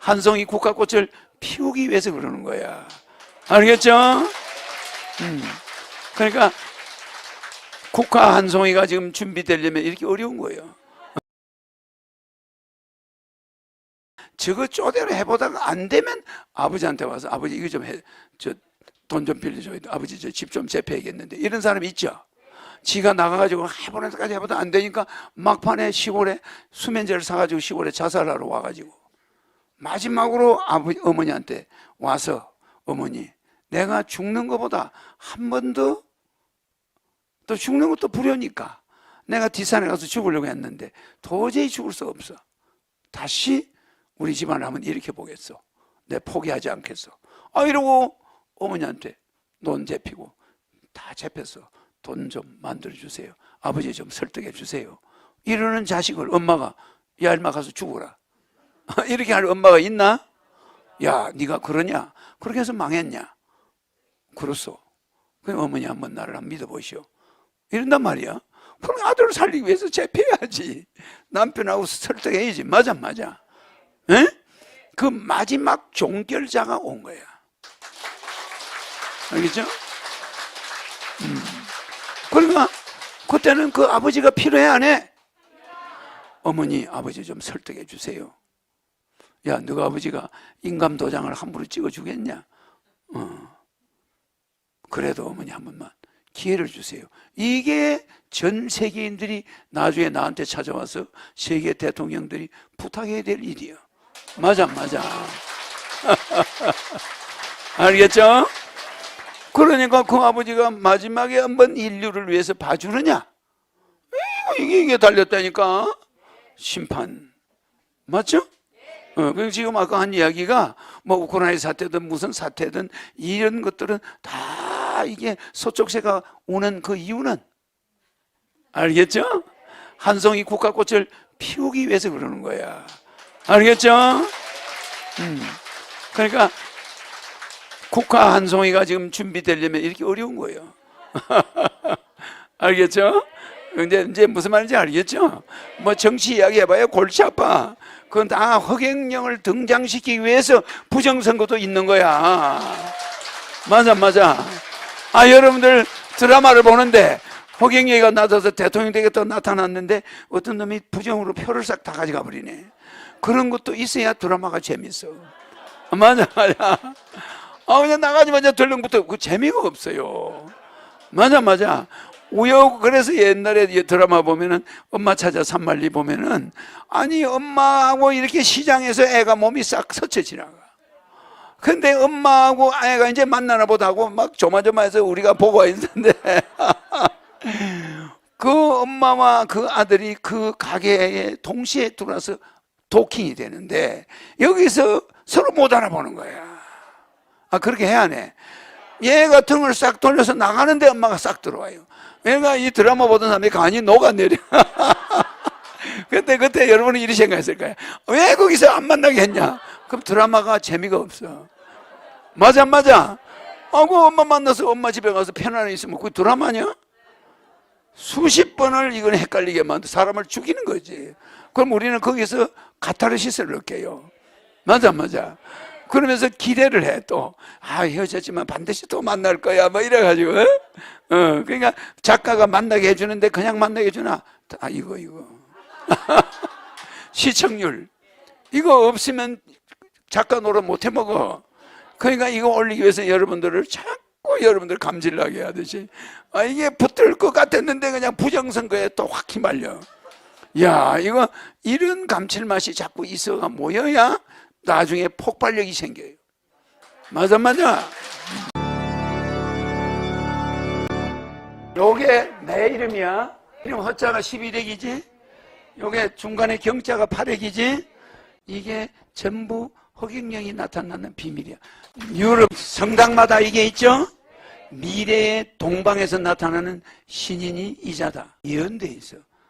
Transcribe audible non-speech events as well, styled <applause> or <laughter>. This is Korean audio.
한송이 국화꽃을 피우기 위해서 그러는 거야. 알겠죠? 음. 그러니까 국화 한 송이가 지금 준비되려면 이렇게 어려운 거예요. 저거 쪼대로 해보다가 안 되면 아버지한테 와서 아버지 이거 좀 해, 저 돈 좀 빌려줘야 돼. 아버지 저 집 좀 재패야겠는데 이런 사람 있죠. 지가 나가가지고 해보는 데까지 해보다 안 되니까 막판에 시골에 수면제를 사가지고 시골에 자살하러 와가지고 마지막으로 아버지 어머니한테 와서 어머니 내가 죽는 것보다 한 번 더 또 죽는 것도 불효니까 내가 뒷산에 가서 죽으려고 했는데 도저히 죽을 수 없어. 다시 우리 집안을 한번 일으켜 보겠어. 내 포기하지 않겠어. 아 이러고 어머니한테 논 잡히고 다 잡혔어. 돈좀 만들어 주세요. 아버지 좀 설득해 주세요. 이러는 자식을 엄마가 야 일마 가서 죽어라. 이렇게 할 엄마가 있나? 야 네가 그러냐? 그렇게 해서 망했냐? 그렇소. 그럼 어머니 한번 나를 한번 믿어보시오. 이런단 말이야. 그럼 아들을 살리기 위해서 재패야지. 남편하고 설득해야지. 맞아, 맞아. 에? 그 마지막 종결자가 온 거야. 알겠죠? 음. 그러니까 그때는 그 아버지가 필요해 안 해? 어머니, 아버지 좀 설득해 주세요. 야, 너가 아버지가 인감 도장을 함부로 찍어 주겠냐? 어. 그래도 어머니 한 번만 기회를 주세요. 이게 전 세계인들이 나중에 나한테 찾아와서 세계 대통령들이 부탁해야 될 일이야. 맞아, 맞아. <laughs> 알겠죠? 그러니까 그 아버지가 마지막에 한번 인류를 위해서 봐주느냐? 이게, 이게 달렸다니까. 심판. 맞죠? 어, 그 지금 아까 한 이야기가 뭐 우크라이나 사태든 무슨 사태든 이런 것들은 다 이게 서쪽세가 오는 그 이유는 알겠죠? 한송이 국화꽃을 피우기 위해서 그러는 거야. 알겠죠? 음. 그러니까 국화 한 송이가 지금 준비되려면 이렇게 어려운 거예요. <laughs> 알겠죠? 근데 이제 무슨 말인지 알겠죠? 뭐 정치 이야기 해봐야 골치 아파. 그건 다 허경영을 등장시키기 위해서 부정선거도 있는 거야. 맞아, 맞아. 아, 여러분들 드라마를 보는데 허경영이가 나서서 대통령 되겠다고 나타났는데 어떤 놈이 부정으로 표를 싹 다 가져가 버리네. 그런 것도 있어야 드라마가 재밌어. 맞아, 맞아. 아, 그냥 나가자마자 덜렁부터 그 재미가 없어요. 맞아, 맞아. 우여 그래서 옛날에 이 드라마 보면은 엄마 찾아 산말리 보면은 아니 엄마하고 이렇게 시장에서 애가 몸이 싹 서쳐 지나가. 근데 엄마하고 애가 이제 만나나 보다 하고 막 조마조마해서 우리가 보고 있는데 <laughs> 그 엄마와 그 아들이 그 가게에 동시에 들어와서 도킹이 되는데 여기서 서로 못 알아보는 거야. 아 그렇게 해야 해. 얘가 등을 싹 돌려서 나가는데 엄마가 싹 들어와요. 얘가 이 드라마 보던 사람이 간이 녹아내려. 근데 그때 여러분이 이리 생각했을 거예요. 왜 거기서 안 만나게 했냐? 그럼 드라마가 재미가 없어. 맞아, 맞아. 아고 엄마 만나서 엄마 집에 가서 편안히 있으면 그게 드라마냐? 수십 번을 이건 헷갈리게 만들 사람을 죽이는 거지. 그럼 우리는 거기서 카타르시스를 느껴요. 맞아, 맞아. 그러면서 기대를 해 또. 아, 헤어졌지만 반드시 또 만날 거야. 뭐 이래가지고. 어? 어, 그러니까 작가가 만나게 해주는데 그냥 만나게 해주나? 아, 이거, 이거. <laughs> 시청률. 이거 없으면 작가 노릇 못 해 먹어. 그러니까 이거 올리기 위해서 여러분들을 자꾸 여러분들 감질나게 하듯이. 아, 이게 붙을 것 같았는데 그냥 부정선거에 또 확 휘말려. 야, 이거 이런 감칠맛이 자꾸 있어가 모여야 나중에 폭발력이 생겨요. 맞아, 맞아. 요게 내 이름이야. 이름 허자가 12렉이지. 요게 중간에 경자가 8렉이지. 이게 전부 허경영이 나타나는 비밀이야. 유럽 성당마다 이게 있죠? 미래의 동방에서 나타나는 신인이 이자다. 예언돼 있어.